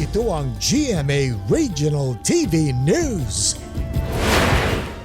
Ito ang GMA Regional TV News.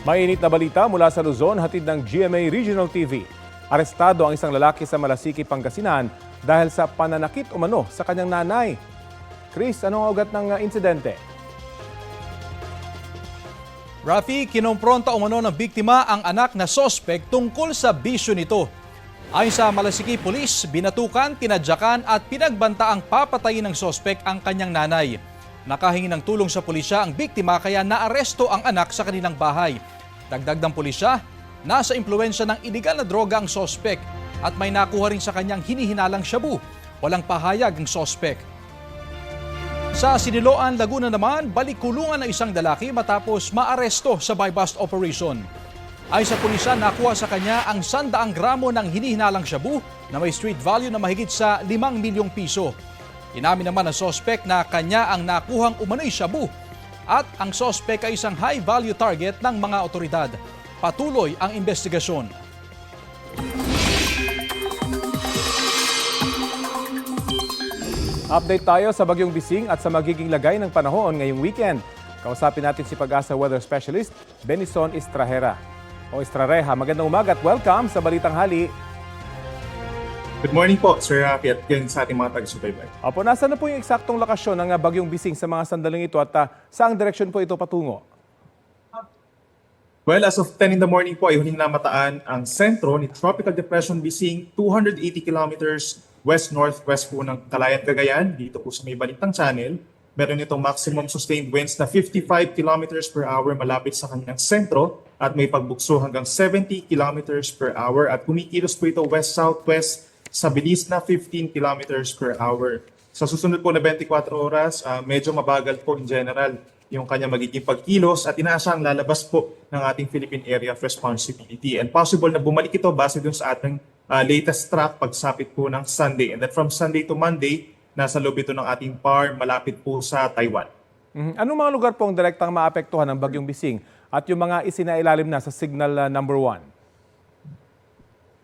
Mainit na balita mula sa Luzon, hatid ng GMA Regional TV. Arestado ang isang lalaki sa Malasiki, Pangasinan dahil sa pananakit umano sa kanyang nanay. Chris, anong ugat ng uh, insidente? Rafi, kinompronta umano ng biktima ang anak na sospek tungkol sa bisyo nito. Ayon sa Malasiki Police, binatukan, tinadyakan at pinagbanta ang papatayin ng sospek ang kanyang nanay. Nakahingi ng tulong sa pulisya ang biktima kaya naaresto ang anak sa kanilang bahay. Dagdag ng pulisya, nasa impluensya ng iligal na droga ang sospek at may nakuha rin sa kanyang hinihinalang shabu. Walang pahayag ang sospek. Sa Siniloan, Laguna naman, balik-kulungan ng isang lalaki matapos maaresto sa buy-bust operation. Ay sa pulisya, nakuha sa kanya ang 100 gramo ng hinihinalang shabu na may street value na mahigit sa 5 milyong piso. Inamin naman ng sospek na kanya ang nakuhang umano'y shabu at ang sospek ay isang high-value target ng mga otoridad. Patuloy ang investigasyon. Update tayo sa bagyong bising at sa magiging lagay ng panahon ngayong weekend. Kausapin natin si Pag-asa Weather Specialist, Benison Estrahera. O Estrareha, magandang umaga at welcome sa Balitang Hali. Good morning po, Sir Rafi, at yun sa ating mga taga-subaybay. Opo, nasa na po yung eksaktong lokasyon ng uh, bagyong bising sa mga sandaling ito at uh, saang direksyon po ito patungo? Well, as of 10 in the morning po ay huling namataan ang sentro ni Tropical Depression Bising 280 kilometers west-northwest po ng Calayan, Cagayan, dito po sa may Balitang Channel. Meron itong maximum sustained winds na 55 kilometers per hour malapit sa kanyang sentro at may pagbukso hanggang 70 kilometers per hour at kumikilos po ito west-southwest sa bilis na 15 kilometers per hour. Sa susunod po na 24 oras, ah, medyo mabagal po in general yung kanya magiging pagkilos at inaasahang lalabas po ng ating Philippine Area of Responsibility. And possible na bumalik ito base dun sa ating ah, latest track pagsapit po ng Sunday. And then from Sunday to Monday, nasa loob ito ng ating PAR malapit po sa Taiwan. Mhm. Anong mga lugar po ang direktang maapektuhan ng bagyong bising at yung mga isinailalim na sa signal uh, number 1?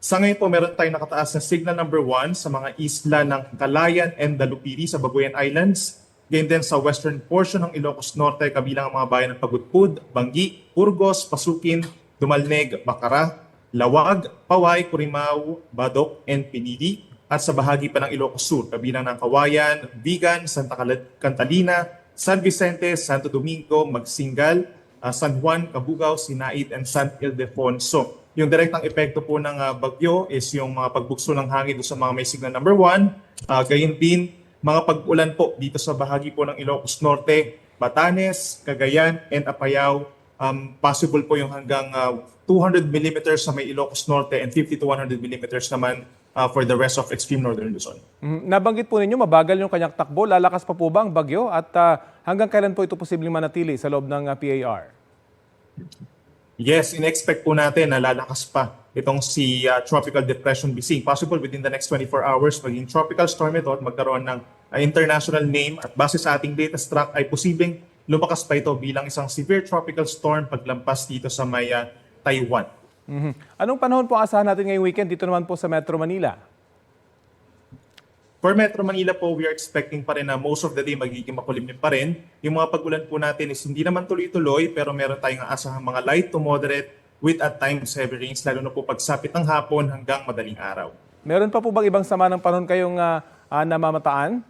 Sa ngayon po, meron tayong nakataas na signal number 1 sa mga isla ng Calayan and Dalupiri sa Babuyan Islands. Ganyan din sa western portion ng Ilocos Norte kabilang ang mga bayan ng Pagudpud, Bangi, Burgos, Pasukin, Dumalneg, Bacara, Lawag, Paway, Curimao, Badok, and Pinili. At sa bahagi pa ng Ilocos Sur kabilang ng Kawayan, Vigan, Santa Cantalina, San Vicente, Santo Domingo, Magsingal, ah, San Juan, Cabugao, Sinait, and San Ildefonso. Yung direktang epekto po ng ah, bagyo is yung mga pagbukso ng hangin sa mga may signal number 1. Uh, gayon din, mga pag-ulan po dito sa bahagi po ng Ilocos Norte, Batanes, Cagayan, and Apayao. Um, possible po yung hanggang ah, 200 millimeters sa may Ilocos Norte and 50 to 100 millimeters naman ah, for the rest of extreme northern Luzon. Mhm. Nabanggit po ninyo, mabagal yung kanyang takbo. Lalakas pa po ba ang bagyo? At uh, hanggang kailan po ito posibleng manatili sa loob ng uh, PAR? Yes, in-expect po natin na lalakas pa itong si uh, Tropical Depression Bising. Possible within the next 24 hours maging tropical storm ito at magkaroon ng uh, international name at base sa ating latest track ay posibleng lumakas pa ito bilang isang severe tropical storm paglampas dito sa may uh, Taiwan. Mhm. Anong panahon po asahan natin ngayong weekend dito naman po sa Metro Manila? For Metro Manila po, we are expecting pa rin na most of the day magiging makulimlim pa rin. Yung mga pagulan po natin is hindi naman tuloy-tuloy pero meron tayong asahang mga light to moderate with at times heavy rains lalo na po pagsapit ng hapon hanggang madaling araw. Meron pa po bang ibang sama ng panahon kayong uh, uh, namamataan?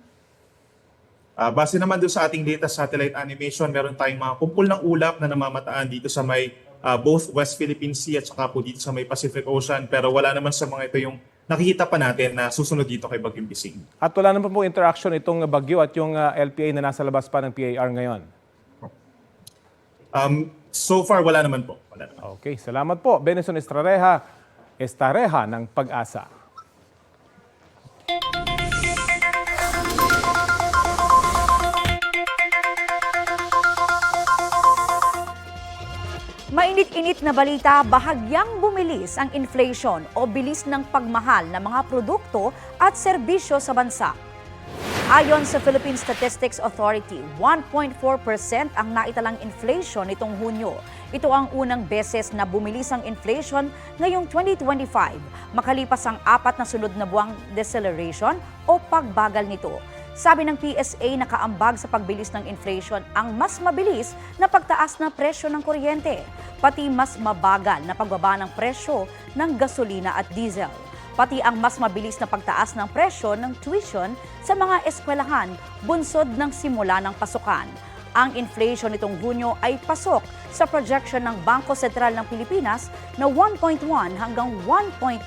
Ah, base naman doon sa ating latest satellite animation, meron tayong mga kumpul ng ulap na namamataan dito sa may ah, both West Philippine Sea at saka po dito sa may Pacific Ocean. Pero wala naman sa mga ito yung nakikita pa natin na susunod dito kay Bagyong Bising. At wala naman po interaction itong bagyo at yung uh, LPA na nasa labas pa ng PAR ngayon. Um, so far, wala naman po. Wala naman. Okay, salamat po. Benison Estrareha, Estareha ng Pag-asa. Mainit-init na balita, bahagyang bumilis ang inflation o bilis ng pagmahal ng mga produkto at serbisyo sa bansa. Ayon sa Philippine Statistics Authority, 1.4% ang naitalang inflation nitong Hunyo. Ito ang unang beses na bumilis ang inflation ngayong 2025, makalipas ang apat na sunod na buwang deceleration o pagbagal nito. Sabi ng PSA nakaambag sa pagbilis ng inflation ang mas mabilis na pagtaas ng presyo ng kuryente, pati mas mabagal na pagbaba ng presyo ng gasolina at diesel, pati ang mas mabilis na pagtaas ng presyo ng tuition sa mga eskwelahan bunsod ng simula ng pasukan. Ang inflation nitong Hunyo ay pasok sa projection ng Bangko Sentral ng Pilipinas na 1.1 hanggang 1.9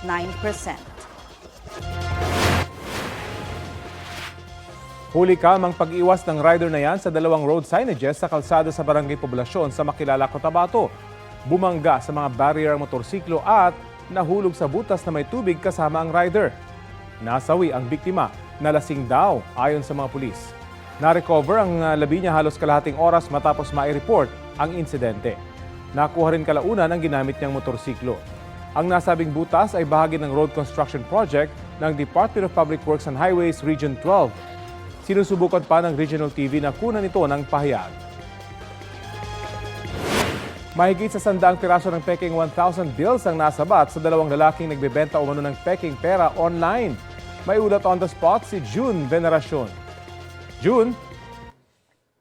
Huli ka mang pag-iwas ng rider na yan sa dalawang road signages sa kalsada sa Barangay Poblasyon sa Makilala, Cotabato. Bumangga sa mga barrier ang motorsiklo at nahulog sa butas na may tubig kasama ang rider. Nasawi ang biktima na lasing daw ayon sa mga pulis. Na-recover ang uh, labi niya halos kalahating oras matapos mai-report ang insidente. Nakuha rin kalaunan ang ginamit niyang motorsiklo. Ang nasabing butas ay bahagi ng road construction project ng Department of Public Works and Highways Region 12 Sinusubukan pa ng regional TV na kunan ito ng pahayag. Mahigit sa sandaang piraso ng peking 1,000 bills ang nasabat sa dalawang lalaking nagbebenta umano ng peking pera online. May ulat on the spot si June Veneracion. June,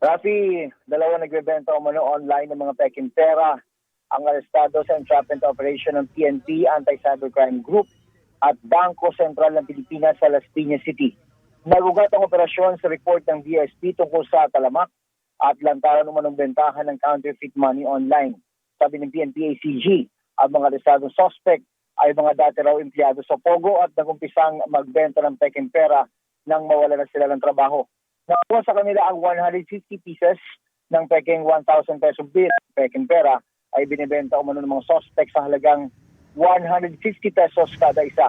Rafi, dalawa nagbebenta umano online ng mga peking pera. Ang arestado sa entrapment operation ng PNP Anti-Cybercrime Group at Bangko Sentral ng Pilipinas sa Las Piñas City. Nagugat ang operasyon sa report ng BSP tungkol sa talamak at lantaran umanong bentahan ng counterfeit money online. Sabi ng PNP-ACG, ang mga arestadong suspect ay mga dati raw empleyado sa Pogo at nagumpisang magbenta ng peking pera nang mawala na sila ng trabaho. Nakuha sa kanila ang 150 pieces ng peking 1,000 peso bill, peking pera, ay binibenta umano ng mga suspect sa halagang 150 pesos kada isa.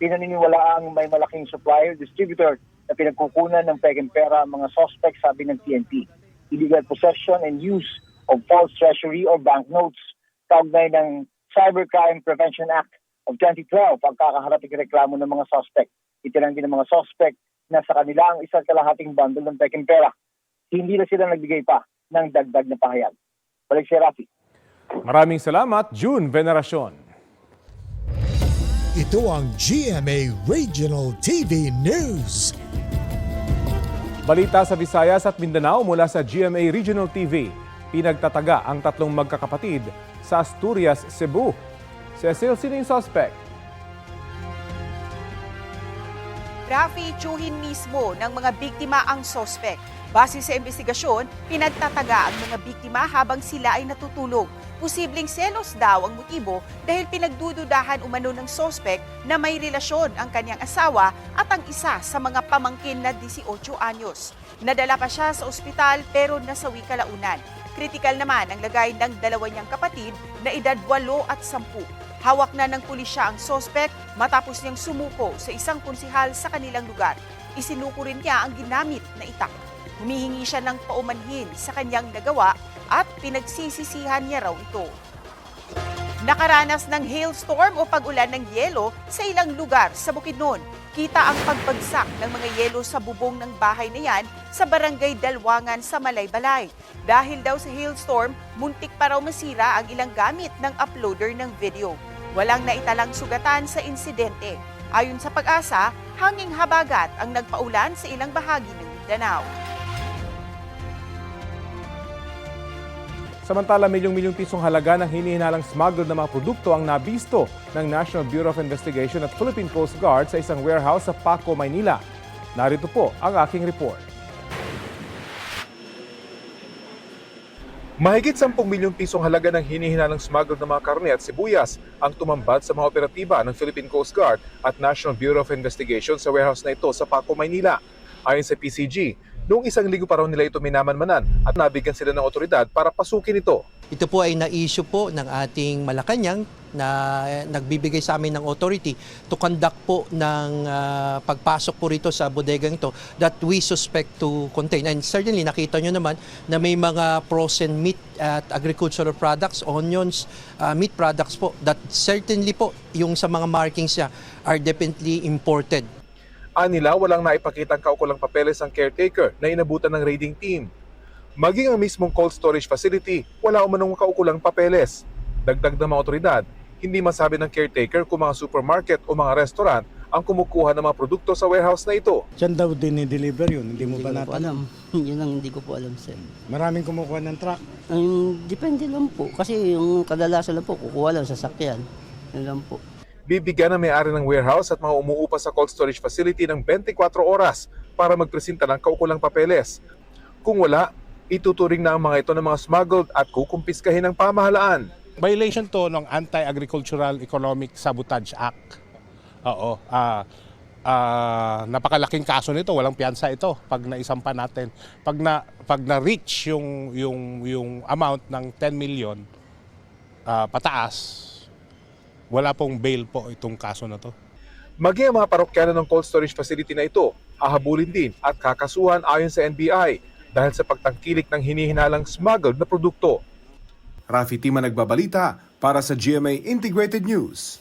Pinaniniwala ang may malaking supplier, distributor na pinagkukunan ng peking pera ang mga suspect sabi ng PNP. Illegal possession and use of false treasury or banknotes. Kaugnay ng Cybercrime Prevention Act of 2012 ang kakaharaping reklamo ng mga suspect. Itinanggi ng mga suspect na sa kanila ang isang kalahating bundle ng peking pera. Hindi na sila nagbigay pa ng dagdag na pahayag. Balik si Rafi. maraming salamat June Veneracion. Ito ang GMA Regional TV News. Balita sa Visayas at Mindanao mula sa GMA Regional TV. Pinagtataga ang tatlong magkakapatid sa Asturias, Cebu. Cecil, sino yung suspect? Rafi tsuhin mismo ng mga biktima ang sospek. Base sa investigasyon, pinagtataga ang mga biktima habang sila ay natutulog. Posibleng selos daw ang motibo dahil pinagdududahan umano ng sospek na may relasyon ang kanyang asawa at ang isa sa mga pamangkin na 18 anyos. Nadala pa siya sa ospital pero nasawi kalaunan. Kritikal naman ang lagay ng dalawa niyang kapatid na edad 8 at 10. Hawak na ng pulisya ang sospek matapos niyang sumuko sa isang konsihal sa kanilang lugar. Isinuko rin niya ang ginamit na itak. Humihingi siya ng paumanhin sa kanyang nagawa at pinagsisisihan niya raw ito. Nakaranas ng hailstorm o pag-ulan ng yelo sa ilang lugar sa Bukidnon. Kita ang pagbagsak ng mga yelo sa bubong ng bahay na yan sa barangay Dalwangan sa Malaybalay. Dahil daw sa hailstorm, muntik pa raw masira ang ilang gamit ng uploader ng video. Walang naitalang sugatan sa insidente. Ayon sa pag-asa, hanging habagat ang nagpaulan sa ilang bahagi ng Mindanao. Samantala, milyong-milyong pisong halaga ng hinihinalang smuggled na mga produkto ang nabisto ng National Bureau of Investigation at Philippine Coast Guard sa isang warehouse sa Paco, Maynila. Narito po ang aking report. Mahigit 10 milyong pisong halaga ng hinihinalang smuggled na mga karne at sibuyas ang tumambad sa mga operatiba ng Philippine Coast Guard at National Bureau of Investigation sa warehouse na ito sa Paco, Maynila. Ayon sa PCG, noong isang linggo pa raw nila ito minamanmanan at nabigyan sila ng otoridad para pasukin ito. Ito po ay na-issue po ng ating Malacanang na nagbibigay sa amin ng authority to conduct po ng ah, pagpasok po rito sa bodegang ito that we suspect to contain. And certainly nakita nyo naman na may mga frozen meat at agricultural products, onions, ah, meat products po that certainly po yung sa mga markings niya are definitely imported. Anila walang naipakitang kaukulang papeles ang caretaker na inabutan ng raiding team. Maging ang mismong cold storage facility, wala umanong kaukulang papeles. Dagdag ng mga otoridad, hindi masabi ng caretaker kung mga supermarket o mga restaurant ang kumukuha ng mga produkto sa warehouse na ito. Diyan daw dinideliver yun, hindi mo Hindi ba natin? alam. Yun ang hindi ko po alam, sir. Maraming kumukuha ng truck. Um, depende lang po. Kasi yung kadalasan lang po, kukuha lang sa sakyan. Yun lang po. Bibigyan ng may-ari ng warehouse at mga umuupa sa cold storage facility ng 24 oras para magpresenta ng kaukulang papeles. Kung wala, ituturing na ang mga ito ng mga smuggled at kukumpiskahin ng pamahalaan. Violation to ng Anti-Agricultural Economic Sabotage Act. Oo. ah ah, napakalaking kaso nito, walang piyansa ito pag naisampa natin. Pag na pag na-reach yung yung yung amount ng 10 million ah, pataas, wala pong bail po itong kaso na to. Maging ang mga parokyano ng cold storage facility na ito, hahabulin din at kakasuhan ayon sa NBI dahil sa pagtangkilik ng hinihinalang smuggled na produkto. Rafi Tima nagbabalita para sa GMA Integrated News.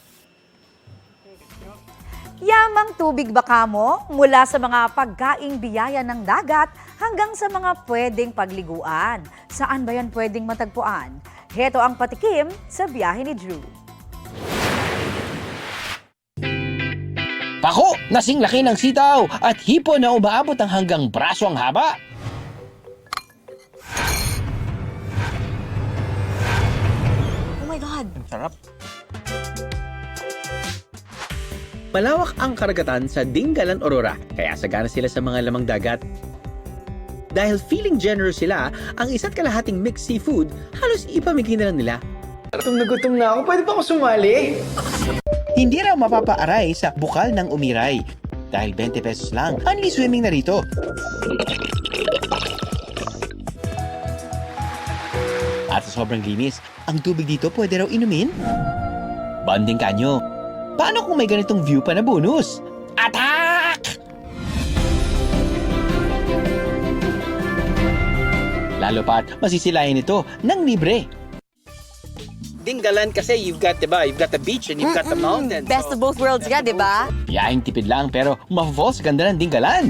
Yamang tubig ba kamo mula sa mga pagkaing biyaya ng dagat hanggang sa mga pwedeng pagliguan. Saan ba yan pwedeng matagpuan? Heto ang patikim sa biyahe ni Drew. Pako, nasing laki ng sitaw at hipo na umaabot ang hanggang braso ang haba. Oh my God! Sarap. Malawak ang karagatan sa Dingalan Aurora, kaya sagana sila sa mga lamang dagat. Dahil feeling generous sila, ang isa't kalahating mixed seafood, halos ipamigay na lang nila. Gutom na gutom na ako. Pwede ba ako sumali? Hindi raw mapapaaray sa bukal ng umiray. Dahil 20 pesos lang, only swimming na rito. At sa sobrang linis, ang tubig dito pwede raw inumin? Bonding kanyo. Paano kung may ganitong view pa na bonus? Attack! Lalo pa't masisilayan ito ng libre. Dinggalan kasi you've got, diba? You've got the beach and you've got the mountain. Best of both worlds ka, di ba? Yaing tipid lang pero ma-fall sa ganda ng dinggalan.